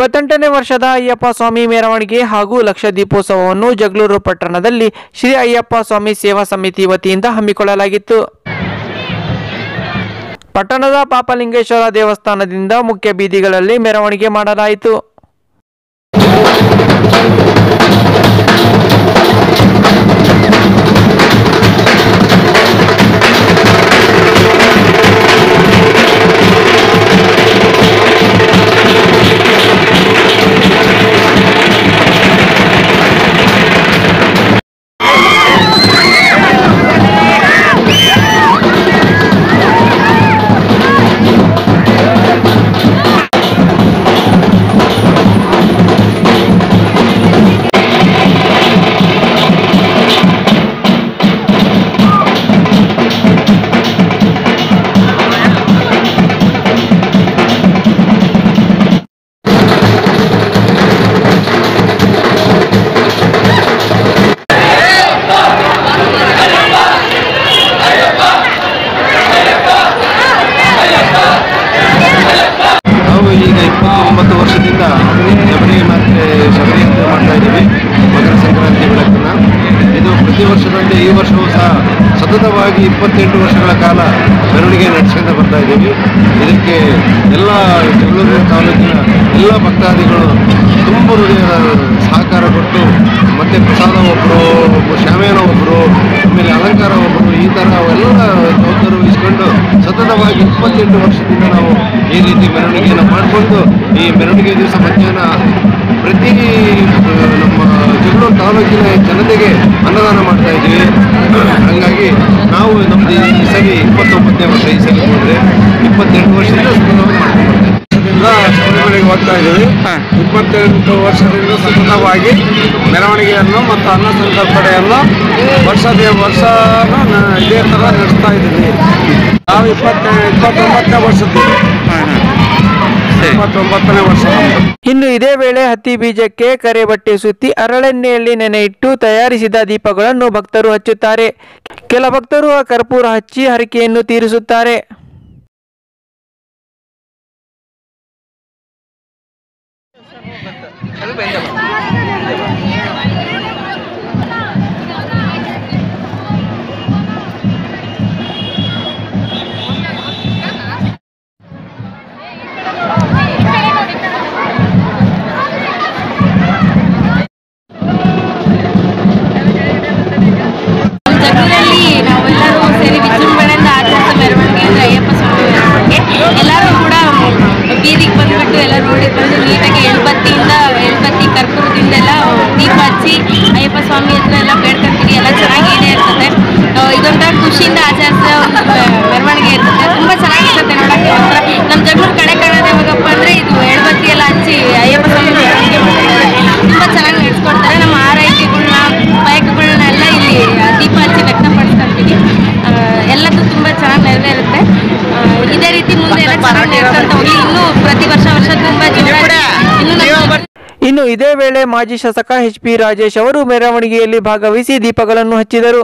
ಇಪ್ಪತ್ತೆಂಟನೇ ವರ್ಷದ ಅಯ್ಯಪ್ಪ ಸ್ವಾಮಿ ಮೆರವಣಿಗೆ ಹಾಗೂ ಲಕ್ಷ ದೀಪೋತ್ಸವವನ್ನು ಜಗಳೂರು ಪಟ್ಟಣದಲ್ಲಿ ಶ್ರೀ ಅಯ್ಯಪ್ಪ ಸ್ವಾಮಿ ಸೇವಾ ಸಮಿತಿ ವತಿಯಿಂದ ಹಮ್ಮಿಕೊಳ್ಳಲಾಗಿತ್ತು. ಪಟ್ಟಣದ ಪಾಪಲಿಂಗೇಶ್ವರ ದೇವಸ್ಥಾನದಿಂದ ಮುಖ್ಯ ಬೀದಿಗಳಲ್ಲಿ ಮೆರವಣಿಗೆ ಮಾಡಲಾಯಿತು. ಶಬರಿ ಅಂತ ಮಾಡ್ತಾ ಇದ್ದೀವಿ ಪ್ರತಿ ವರ್ಷದಂತೆ ಈ ವರ್ಷವೂ ಸಹ ಸತತವಾಗಿ ಇಪ್ಪತ್ತೆಂಟು ವರ್ಷಗಳ ಕಾಲ ಮೆರವಣಿಗೆ ನಡೆಸ್ಕೊಂಡು ಬರ್ತಾ ಇದ್ದೀವಿ. ಇದಕ್ಕೆ ಎಲ್ಲ ಜಗಳೂರು ತಾಲೂಕಿನ ಎಲ್ಲ ಭಕ್ತಾದಿಗಳು ತುಂಬ ಹೃದಯದ ಸಹಕಾರ ಕೊಟ್ಟು, ಮತ್ತೆ ಪ್ರಸಾದ ಒಬ್ಬರು ಶಾಮಿಯಾನ ಒಬ್ಬರು ಆಮೇಲೆ ಅಲಂಕಾರ ಒಬ್ಬರು ಈ ಥರ ಎಲ್ಲ ಜವಾಬ್ದಾರಿ ವಹಿಸ್ಕೊಂಡು ಸತತವಾಗಿ ಇಪ್ಪತ್ತೆಂಟು ವರ್ಷದಿಂದ ನಾವು ಈ ರೀತಿ ಮೆರವಣಿಗೆಯನ್ನು ಮಾಡಿಕೊಂಡು, ಈ ಮೆರವಣಿಗೆ ದಿವಸ ಮಧ್ಯಾಹ್ನ ಪ್ರತಿ ನಮ್ಮ ಜಗಳೂರು ತಾಲೂಕಿನ ಜನತೆಗೆ ಅನ್ನದಾನ ಮಾಡ್ತಾ ಇದ್ದೀವಿ. ಹಾಗಾಗಿ ನಾವು ನಮ್ಮದು ಈ ಸರಿ ಇಪ್ಪತ್ತೊಂಬತ್ತನೇ ವರ್ಷ ಈ ಸರಿ ಹೋದ್ರೆ ಇಪ್ಪತ್ತೆಂಟು ವರ್ಷದಿಂದ ಸ್ಕೂಲ್ಗಳಿಗೆ ಮಾಡ್ಕೊಂಡು ಹೋಗ್ತಾ ಇದ್ದೀವಿ. ಇಪ್ಪತ್ತೆಂಟು ವರ್ಷದಿಂದ ಸತತವಾಗಿ ಮೆರವಣಿಗೆಯನ್ನು ಮತ್ತು ಅನ್ನ ಸಂತರ್ಪಣೆಯನ್ನು ವರ್ಷದ ವರ್ಷನ ನ- ಇದೇ ಥರ ನಡೆಸ್ತಾ ಇದ್ದೀವಿ. ನಾವು ಇಪ್ಪತ್ತೆ ಇಪ್ಪತ್ತೊಂಬತ್ತನೇ ವರ್ಷದ್ದು. ಇನ್ನು ಇದೇ ವೇಳೆ ಹತ್ತಿ ಬೀಜಕ್ಕೆ ಕರೆ ಬಟ್ಟೆ ಸುತ್ತಿ ಅರಳೆಣ್ಣೆಯಲ್ಲಿ ನೆನೆ ಇಟ್ಟು ತಯಾರಿಸಿದ ದೀಪಗಳನ್ನು ಭಕ್ತರು ಹಚ್ಚುತ್ತಾರೆ. ಕೆಲ ಭಕ್ತರು ಆ ಕರ್ಪೂರ ಹಚ್ಚಿ ಹರಕೆಯನ್ನು ತೀರಿಸುತ್ತಾರೆ. ಇನ್ನು ಇದೇ ವೇಳೆ ಮಾಜಿ ಶಾಸಕ ಎಚ್ ಪಿ ರಾಜೇಶ್ ಅವರು ಮೆರವಣಿಗೆಯಲ್ಲಿ ಭಾಗವಹಿಸಿ ದೀಪಗಳನ್ನು ಹಚ್ಚಿದರು.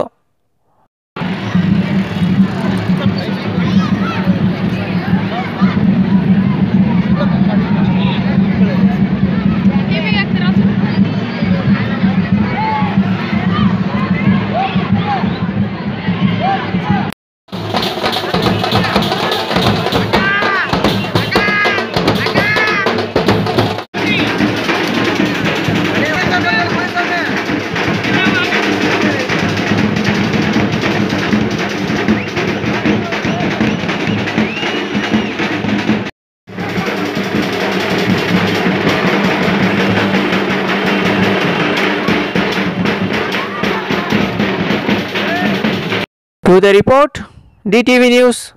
To the report, DTV News.